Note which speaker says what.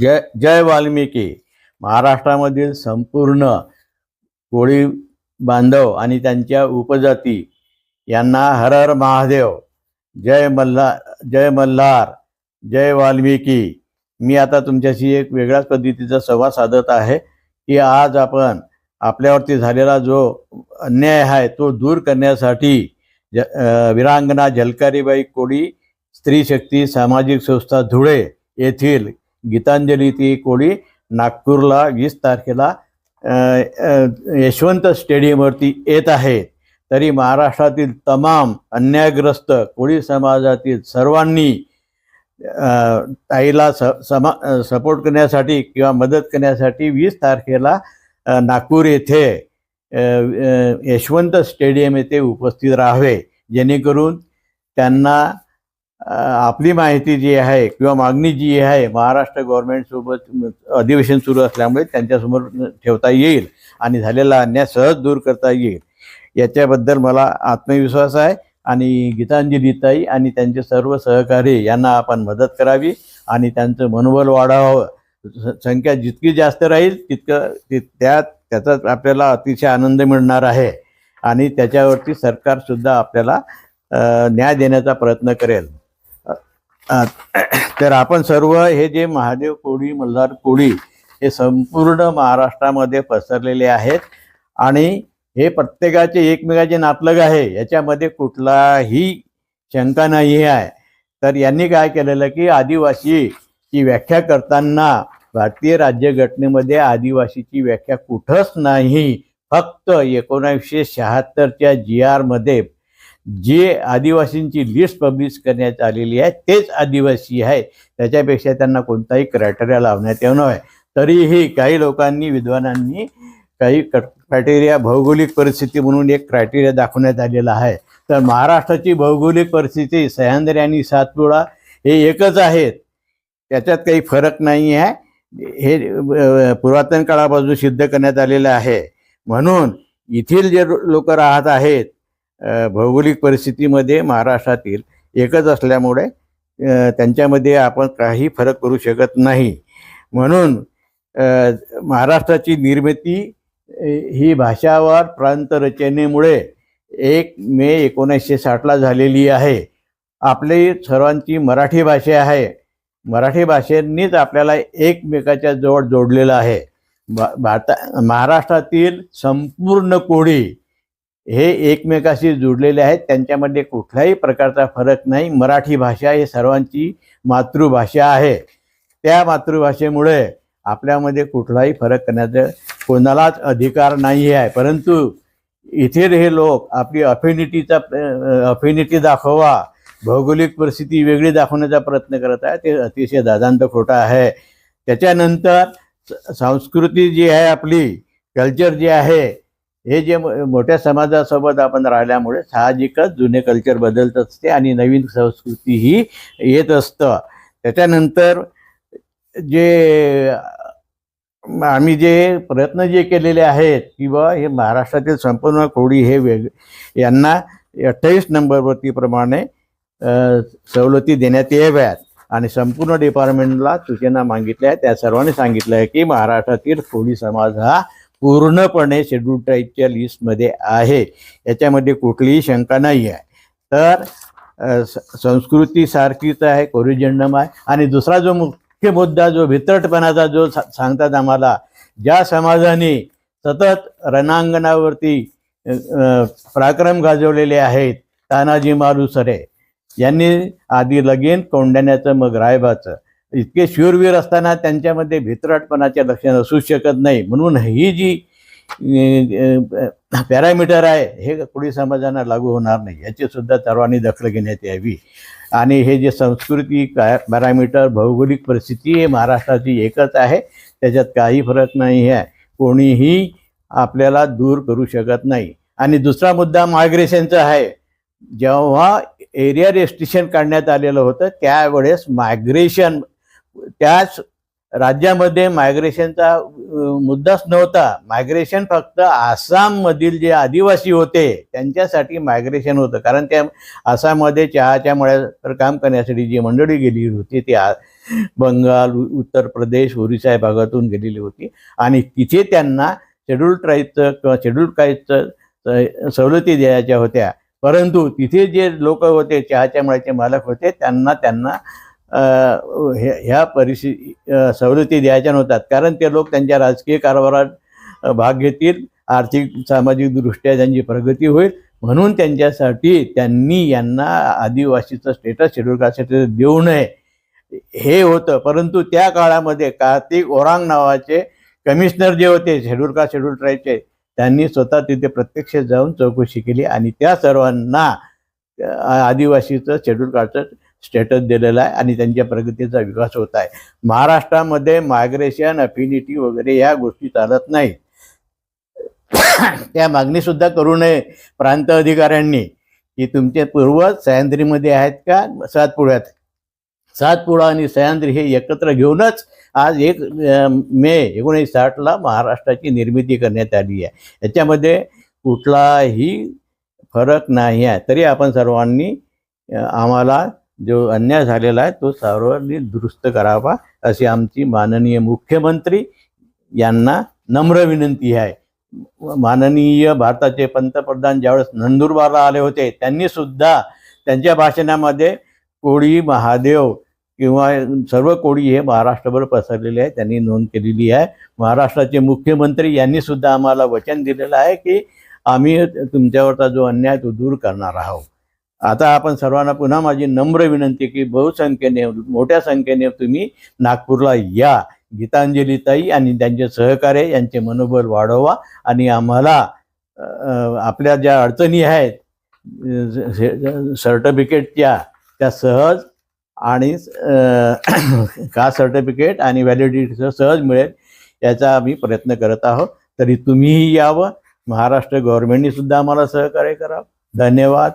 Speaker 1: जय जय वाल्मिकी. महाराष्ट्रामधील संपूर्ण कोळी बांधव आणि त्यांच्या उपजाती यांना हर हर महादेव. जय मल्हा जय मल्हार जय वाल्मिकी. मी आता तुमच्याशी एक वेगळ्याच पद्धतीचा संवाद साधत आहे की आज आपण आपल्यावरती झालेला जो अन्याय आहे तो दूर करण्यासाठी ज विरांगणा झलकारीबाई कोळी स्त्री शक्ती सामाजिक संस्था धुळे येथील गीतांजली ती कोळी नागपूरला वीस तारखेला यशवंत स्टेडियमवरती येत आहे तरी महाराष्ट्रातील तमाम अन्यायग्रस्त कोळी समाजातील सर्वांनी ताईला स समा सपोर्ट करण्यासाठी किंवा मदत करण्यासाठी वीस तारखेला नागपूर येथे यशवंत स्टेडियम येथे उपस्थित राहावे. जेणेकरून त्यांना आपली माहिती जी आहे किंवा मागणी जी आहे महाराष्ट्र गव्हर्नमेंटसोबत अधिवेशन सुरू असल्यामुळे त्यांच्यासमोर ठेवता येईल आणि झालेला अन्याय सहज दूर करता येईल. याच्याबद्दल मला आत्मविश्वास आहे आणि गीतांजलीताई आणि त्यांचे सर्व सहकारी यांना आपण मदत करावी आणि त्यांचं मनोबल वाढावं. संख्या जितकी जास्त राहील तितकं ति- त्यात त्याचा आपल्याला अतिशय आनंद मिळणार आहे. आणि त्याच्यावरती सरकारसुद्धा आपल्याला न्याय देण्याचा प्रयत्न करेल. तर आपण सर्व हे जे महादेव कोळी मल्हार कोळी हे संपूर्ण महाराष्ट्रामध्ये पसरलेले आहेत. आणि हे प्रत्येकाचे एकमेकाचे नातलग आहे. याच्यामध्ये कुठलाही शंका नाही आहे तर यांनी काय केलेलं की आदिवासीची व्याख्या करताना भारतीय राज्यघटनेमध्ये आदिवासीची व्याख्या कुठंच नाही. फक्त एकोणावीसशे शहात्तरच्या जी आरमध्ये जे आदिवासींची लिस्ट पब्लिश करण्यात आलेली आहे तेच आदिवासी आहे. त्याच्यापेक्षा त्यांना कोणताही क्रायटेरिया लावण्यात येऊ नये. तरीही काही लोकांनी विद्वानांनी काही क्रायटेरिया भौगोलिक परिस्थिती म्हणून एक क्रायटेरिया दाखवण्यात आलेला आहे. तर महाराष्ट्राची भौगोलिक परिस्थिती सह्याद्री आणि सातपुडा हे एकच आहेत. त्याच्यात काही फरक नाही आहे. हे पुरातन काळापासून सिद्ध करण्यात आलेलं आहे. म्हणून येथील जे लोक राहत आहेत भौगोलिक परिस्थितीमध्ये महाराष्ट्रातील एकच असल्यामुळे त्यांच्यामध्ये आपण काही फरक करू शकत नाही. म्हणून महाराष्ट्राची निर्मिती ही भाषावार प्रांत रचनेमुळे एक मे एकोणीसशे साठला झालेली आहे. आपली सर्वांची मराठी भाषा आहे. मराठी भाषेंनीच आपल्याला एकमेकाच्या जवळ जोडलेलं आहे. भा- भारता महाराष्ट्रातील संपूर्ण कोळी हे एकमेकाशी जुडलेले आहेत. त्यांच्यामध्ये कुठलाही प्रकारचा फरक नाही. मराठी भाषा ही सर्वांची मातृभाषा आहे. त्या मातृभाषेमुळे आपल्यामध्ये कुठलाही फरक करण्याचा कोणालाच अधिकार नाही आहे. परंतु इथे हे लोक आपली अफिनिटीचा अफिनिटी दाखवा. भौगोलिक परिस्थिती वेगळी दाखवण्याचा प्रयत्न करत आहे. ते अतिशय दादांत खोटं आहे. त्याच्यानंतर स- संस्कृती जी आहे आपली कल्चर जी आहे हे जे मोठ्या समाजासोबत आपण राहिल्यामुळे साहजिकच जुने कल्चर बदलत असते आणि नवीन संस्कृती ही येत असतं. त्याच्यानंतर जे आम्ही जे प्रयत्न जे केलेले आहेत किंवा हे महाराष्ट्रातील संपूर्ण कोळी हे वेग यांना अठ्ठावीस नंबरवरतीप्रमाणे सवलती देण्यात याव्यात. आणि संपूर्ण डिपार्टमेंटला सूचना मागितल्या त्या सर्वांनी सांगितलं आहे की महाराष्ट्रातील कोळी समाज हा पूर्णपणे शेड्यूल ट्राईबच्या लिस्टमध्ये आहे. याच्यामध्ये कुठलीही शंका नाही आहे. तर स- संस्कृती सारखीच आहे कोरिजंडम आहे. आणि दुसरा जो मुख्य मुद्दा जो भितरटपणाचा जो सांगतात आम्हाला ज्या समाजाने सतत रणांगणावरती पराक्रम गाजवलेले आहेत तानाजी मालुसरे. यांनी आधी लगीन कोंडण्याचं मग रायबाचं. इतके शूरवीर असताना त्यांच्यामध्ये भितराटपणाचे लक्षण असू शकत नाही. म्हणून ही जी पॅरामीटर आहे हे कोळी समाजांना लागू होणार नाही. याची सुद्धा सर्वांनी दखल घेण्यात यावी. आणि हे जे संस्कृती काय पॅरामीटर भौगोलिक परिस्थिती हे महाराष्ट्राची एकच आहे. त्याच्यात काही फरक नाही आहे. कोणीही आपल्याला दूर करू शकत नाही. आणि दुसरा मुद्दा मायग्रेशनचा आहे. जेव्हा एरिया रेस्ट्रिक्शन काढण्यात आलेलं होतं त्यावेळेस मायग्रेशन त्याच राज्यामध्ये मायग्रेशनचा मुद्दाच नव्हता. मायग्रेशन फक्त आसाममधील जे आदिवासी होते त्यांच्यासाठी मायग्रेशन होतं. कारण त्या आसाममध्ये चहाच्या मळ्यावर काम करण्यासाठी जी मंडळी गेली होती ती बंगाल उत्तर प्रदेश ओरिसा या भागातून गेलेली होती. आणि तिथे त्यांना शेड्यूल ट्राईबचं किंवा शेड्यूल काईजचं सवलती द्यायच्या होत्या. परंतु तिथे जे लोक होते चहाच्या मळ्याचे मालक होते त्यांना त्यांना ह्या परिस्थिती सवलती द्यायच्या नव्हतात कारण ते लोक त्यांच्या राजकीय कारभारात भाग घेतील. आर्थिक सामाजिकदृष्ट्या त्यांची प्रगती होईल. म्हणून त्यांच्यासाठी त्यांनी यांना आदिवासीचं स्टेटस शेड्यूल कास्ट स्टेटस देऊ नये. हे होतं. परंतु त्या काळामध्ये कार्तिक ओरांग नावाचे कमिशनर जे होते शेड्यूल कास्ट शेड्यूल ट्राईबचे त्यांनी स्वतः तिथे प्रत्यक्ष जाऊन चौकशी केली. आणि त्या सर्वांना आदिवासीचं शेड्यूल कास्टचं स्टेटस दिलेला आहे आणि त्यांच्या प्रगतीचा विकास होत आहे. महाराष्ट्रामध्ये मायग्रेशन अफिनिटी वगैरे या गोष्टी चालत नाही त्या मागणीसुद्धा करू नये प्रांत अधिकाऱ्यांनी. की तुमचे पूर्वज सह्याद्रीमध्ये आहेत का? सातपुड्यात सातपुडा आणि सह्याद्री हे एकत्र घेऊनच आज एक मे एकोणीसशे साठला महाराष्ट्राची निर्मिती करण्यात आली आहे. याच्यामध्ये कुठलाही फरक नाही आहे. तरी आपण सर्वांनी आम्हाला जो अन्याय झालेला आहे तो सर्वांनी दुरुस्त करावा अशी आमची माननीय मुख्यमंत्री यांना नम्र विनंती आहे. माननीय भारताचे पंतप्रधान ज्यावेळेस नंदुरबारला आले होते त्यांनी सुद्धा त्यांच्या भाषणामध्ये कोळी महादेव किंवा सर्व कोळी हे महाराष्ट्रभर पसरलेले आहे त्यांनी नोंद केलेली आहे. महाराष्ट्राचे मुख्यमंत्री यांनी सुद्धा आम्हाला वचन दिलेलं आहे की आम्ही तुमच्यावरचा जो अन्याय तो दूर करणार आहोत. आता आपण सर्वांना पुन्हा माझी नम्र विनंती की बहुसंख्येने मोठ्या संख्येने तुम्ही नागपूरला या. गीतांजलीताई आणि त्यांचे सहकार्य यांचे मनोबल वाढवा आणि आम्हाला आपल्या ज्या अडचणी आहेत सर्टिफिकेटच्या त्या सहज आणि कास्ट सर्टिफिकेट आणि व्हॅलिडिटीचं सहज मिळेल याचा आम्ही प्रयत्न करत आहोत. तरी तुम्हीही यावं. महाराष्ट्र गव्हर्नमेंटनी सुद्धा आम्हाला सहकार्य करावं. धन्यवाद.